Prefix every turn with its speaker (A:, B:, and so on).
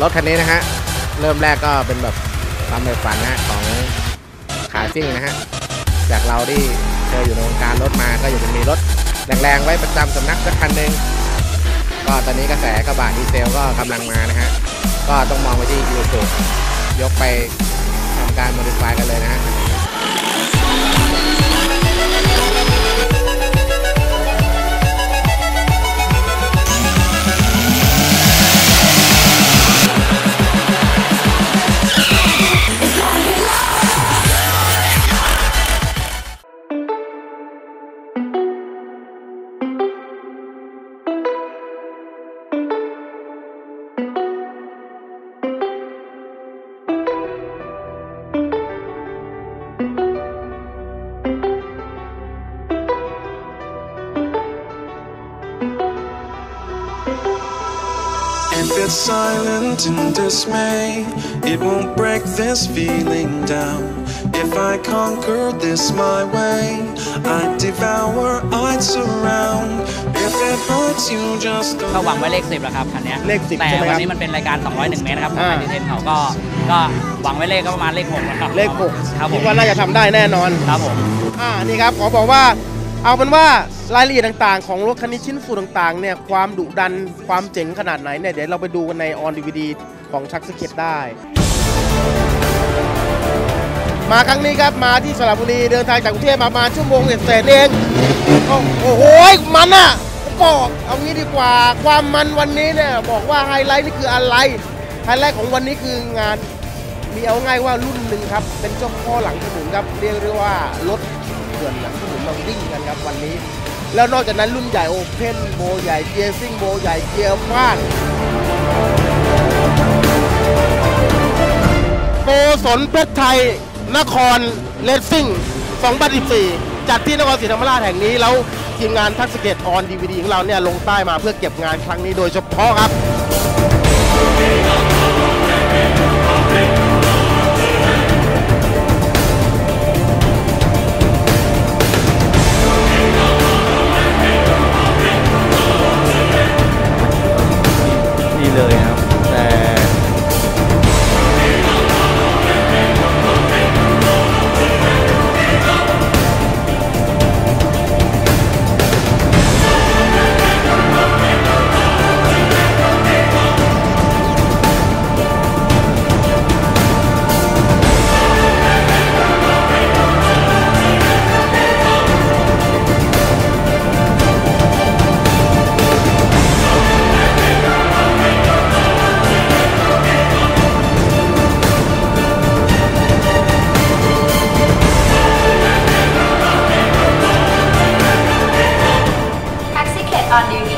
A: รถคันนี้นะฮะ เริ่มแรกก็เป็นแบบความในฝันนะฮะของขาซิ่งนะฮะ จากเราที่เคยอยู่ในวงการรถมาก็อยากจะมีรถแรงๆไว้ประจำสำนักสักคันหนึ่งก็ตอนนี้กระแสกระบะดีเซลก็กำลังมานะฮะ ก็ต้องมองไปที่ยูทูบยกไปทำการโมดิฟายกันเลยนะฮะ
B: it's silent in dismay, it won't break this feeling down. If I conquer this my way, I'd devour, I'd surround. If it hurts you, just
C: ก็หวังไว้เลขสิบแล้วครับคันเนี้ย
D: เลข10
C: แต่
D: ใช่ไหม
C: วั
D: ครับ
C: นี้มันเป็นรายการ 201 เมตรนะครับของ
D: อ่า
C: ไทยเทนเขาก็ก็หวังไว้เลขก็ประมาณเลข6นะครับ
D: เลขหก
C: ครับผ
D: คิ
C: ม
D: ดว่าน่าจะทำได้แน่นอน
C: ครับผม
D: อ่านี่ครับขอบอกว่า เอาเป็นว่ารายละเอียดต่างๆ ของรถคันนี้ชิ้นส่วนต่างๆเนี่ยความดุดันความเจ๋งขนาดไหนเนี่ยเดี๋ยวเราไปดูกันในออนดีวดีของชักสเก็ตได้ มาครั้งนี้ครับมาที่สระบุรีเดินทางจากกรุงเทพมาประมาณชั่วโมงเศษเองโอ้โอ้โหมันอะบอกเอางี้ดีกว่าความมันวันนี้เนี่ยบอกว่าไฮไลท์นี่คืออะไรไฮไลท์ของวันนี้คืองานมีเอาง่ายว่ารุ่นหนึ่งครับ เป็นเจ้าพ่อหลังถนนครับ เรียกได้ว่ารถ เกือนหลังถนนมาวิ่งกันครับวันนี้ แล้วนอกจากนั้นรุ่นใหญ่โอเพนโบใหญ่เกียร์ซิ่งโบใหญ่เกียร์ฟาดโกศลเพชรไทย นครเลสซิ่ง2014 จัดที่นครศรีธรรมราชแห่งนี้ แล้วทีมงานทักษเกตออนดีวดีของเราเนี่ยลงใต้มาเพื่อเก็บงานครั้งนี้โดยเฉพาะครับ
E: 伴侣。